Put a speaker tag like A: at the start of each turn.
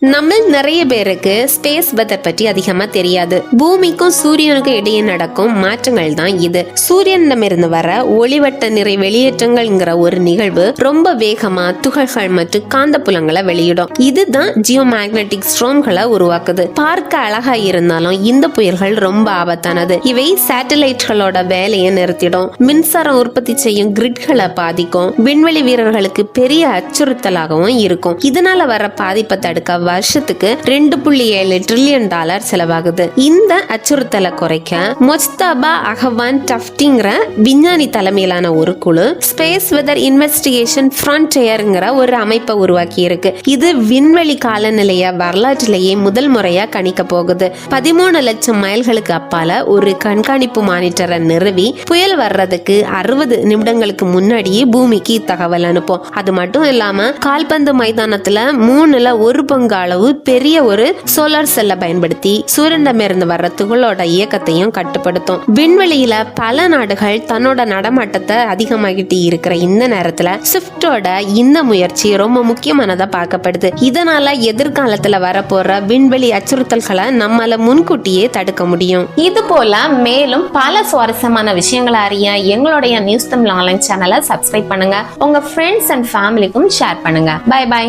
A: நம்ம நிறைய பேருக்கு ஸ்பேஸ் வெதர் பற்றி அதிகமா தெரியாது. பூமிக்கும் சூரியனுக்கும் இடையே நடக்கும் மாற்றங்கள் தான் இது. சூரியனிடமிருந்து வர ஒளிவட்ட நிறை வெளியேற்றங்கள்ங்கிற ஒரு நிகழ்வு ரொம்ப வேகமா துகள்கள் மற்றும் காந்தப்புலங்களை வெளியிடும். இதுதான் ஜியோ மேக்னட்டிக் ஸ்ட்ரோம்களை உருவாக்குது. பார்க்க அழகா இருந்தாலும் இந்த புயல்கள் ரொம்ப ஆபத்தானது. இவை சேட்டலைட்களோட வேலையை நிறுத்திடும். மின்சாரம் உற்பத்தி செய்யும் கிரிட்களை பாதிக்கும். விண்வெளி வீரர்களுக்கு பெரிய அச்சுறுத்தலாகவும் இருக்கும். இதனால வர பாதிப்பை தடுக்க வருஷத்துக்கு ரெண்டு புள்ளி ஏழு ட்ரில்லியன் டாலர் செலவாகுது. இந்த அச்சுறுத்தலை குறைக்க மொஸ்தாபா அகவான் டஃப்டிங்கிற விஞ்ஞானி தலைமையிலான ஒரு குழு ஸ்பேஸ் வெதர் இன்வெஸ்டிகேஷன் ஃப்ரண்ட்யர்ங்கிற ஒரு அமைப்பை உருவாக்கி இருக்கு இது விண்வெளி காலநிலைய வரலாற்றிலேயே முதல் முறையா கணிக்க போகுது. பதிமூணு லட்சம் மைல்களுக்கு அப்பால ஒரு கண்காணிப்பு மானிட்டரை நிறுவி புயல் வர்றதுக்கு அறுபது நிமிடங்களுக்கு முன்னாடியே பூமிக்கு தகவல் அனுப்பும். அது மட்டும் இல்லாம கால்பந்து மைதானத்துல மூணுல ஒரு பங்கு அளவு பெரிய ஒரு சோலார் செல்லை பயன்படுத்தி சூரியனிடமிருந்து வர்ற துகளோட இயக்கத்தையும் கட்டுப்படுத்தும். விண்வெளியில பல நாடுகள் தன்னோட நடமாட்டத்தை அதிகமாகிட்டு இருக்கிற இந்த நேரத்துல ஸ்விஃப்டோட இந்த முயற்சி ரொம்ப முக்கியமானதா பார்க்கப்படுது. இதனால எதிர்காலத்துல வரப்போற விண்வெளி அச்சுறுத்தல்களை நம்மால முன்கூட்டியே தடுக்க முடியும்.
B: இது போல மேலும் பல சுவாரஸ்யமான விஷயங்களை அறிய எங்களுடைய நியூஸ் தமிழ் ஆன்லைன் சேனலை சப்ஸ்கிரைப் பண்ணுங்க. உங்க ஃப்ரெண்ட்ஸ் அண்ட் ஃபேமிலிக்கும் ஷேர் பண்ணுங்க. Bye bye